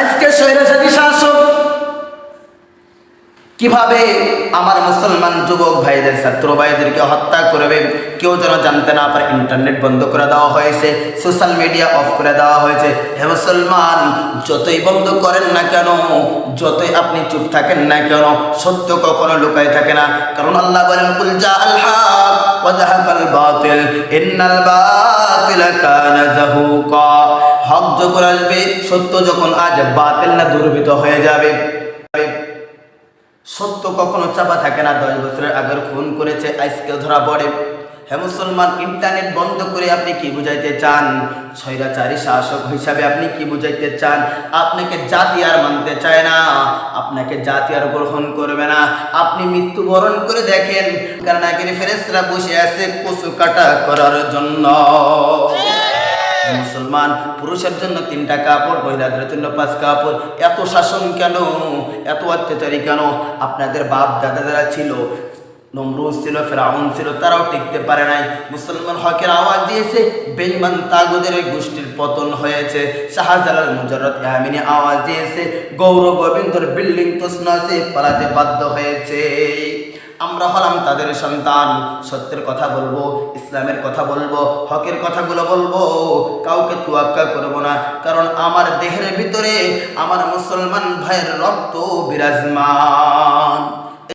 আজকে স্বৈরাচারী শাসক, কীভাবে আমার মুসলমান যুবক ভাইদের, ছাত্র ভাইদেরকে হত্যা করবে, কেউ যেন জানতে না পারে ইন্টারনেট বন্ধ করে দেওয়া হয়েছে সোশ্যাল মিডিয়া অফ করে দেওয়া হয়েছে। হে মুসলমান, যতই বন্ধ করেন না কেন, যতই আপনি চুপ থাকেন না কেন, সত্য কখনো লুকায় থাকে না। কারণ আল্লাহ বলেন হক যখন আসবে, সত্য যখন আজ বাতিল না দুর্বৃত হয়ে যাবে। সত্য কখনো চাপা থাকে না, দশ বছরের আগের খুন করেছে আজকে ধরা পড়ে। হে মুসলমান, ইন্টারনেট বন্ধ করে আপনি কি বুঝাইতে চান? স্বৈরাচারী শাসক হিসাবে আপনি কি বুঝাইতে চান? আপনাকে জাতি আর মানতে চায় না, আপনাকে জাতি আর গ্রহণ করবে না। আপনি মৃত্যুবরণ করে দেখেন, কারণ এখানে ফেরেস্তারা বসে আছে কচু কাটা করার জন্য। মুসলমান, পুরুষের জন্য তিনটা কাপড়, মহিলাদের জন্য পাঁচ কাপড়। এত শাসন কেন? এত অত্যাচারী কেন? আপনাদের বাপ দাদা যারা ছিল নমরুজ ছিল, ফেরাউন ছিল, তারাও টিকতে পারে নাই। মুসলমান হকের আওয়াজ দিয়েছে বেইমান তাগুদের গোষ্ঠীর পতন হয়েছে। শাহজালাল মুজাররদ ইয়ামিনী আওয়াজ দিয়েছে, গৌর গোবিন্দর বিল্ডিং তসনাসে পালাতে বাধ্য হয়েছে। আমরা হলাম তাদের সন্তান। সত্যের কথা বলব, ইসলামের কথা বলব, হকের কথাগুলো বলব। কাউকে তুয়াক্কা করব না, কারণ আমার দেহের ভিতরে আমার মুসলমান ভাইয়ের রক্ত বিরাজমান।